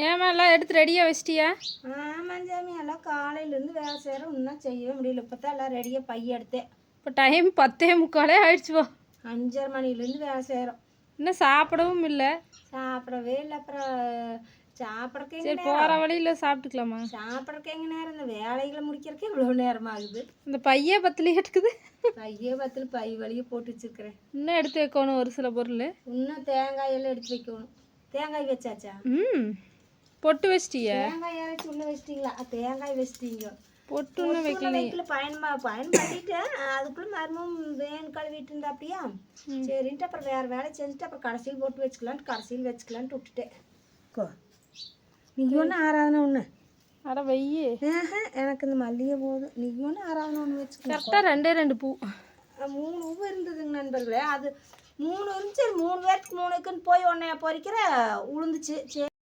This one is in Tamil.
ஏமா எல்லாம் எடுத்து ரெடியாக வச்சிட்டியா? ஆமாம் சாமி எல்லாம் காலையிலேருந்து வேலை செய்கிறோம் இன்னும் செய்யவே முடியல. இப்போ தான் எல்லாம் ரெடியாக பைய எடுத்தேன். இப்போ டைம் பத்தே முக்காலே ஆயிடுச்சுப்பா அஞ்சரை மணிலேருந்து வேலை செய்கிறோம் இன்னும் சாப்பிடவும் இல்லை. சாப்பிடவே இல்லை அப்புறம் சாப்பிட்றக்கு சரி போகிற வழியில் சாப்பிட்டுக்கலாமா? சாப்பிட்றக்கு எங்க நேரம்? இந்த வேலைகளை முடிக்கிறதுக்கு இவ்வளோ நேரம் ஆகுது? இந்த பையே பத்துலேயே எடுக்குது. பைய பத்தில் பை வழியை போட்டு வச்சுருக்கிறேன். இன்னும் எடுத்து வைக்கணும் ஒரு சில பொருள். இன்னும் தேங்காய் எல்லாம் எடுத்து வைக்கணும். தேங்காய் வச்சாச்சா? ம். பொட்டு வச்சிட்டியா? தேங்காய் இறச்சி உள்ள வச்சிட்டீங்களா? தேங்காய் வச்சிட்டீங்க. பொட்டு இன்னும் வைக்கல பயன்பா பயன் பண்ணிட்டேன் அதுக்குள்ள மருமம் வேன் கழுவிட்டு இருந்தா அப்படியா சரின்ட்டு அப்புறம் வேற வேலை செஞ்சுட்டு அப்புறம் கடைசியில் போட்டு வச்சுக்கலான்ட்டு கடைசியில் வச்சுக்கலான்ட்டு விட்டுட்டேன். கோ. நீங்க ஒன்று ஆராதனை ஒன்று அட வையே எனக்கு இந்த மல்லிகை போதும். நீங்க ஒன்று ஆராதனை ஒன்று வச்சுக்கலாம் கரெக்டாக ரெண்டே ரெண்டு பூ. மூணு பூ இருந்ததுங்க நண்பர்களே. அது மூணு இருந்துச்சு மூணு பேருக்கு மூணுக்குன்னு போய் உடனே பொறிக்கிற உளுந்துச்சு. சரி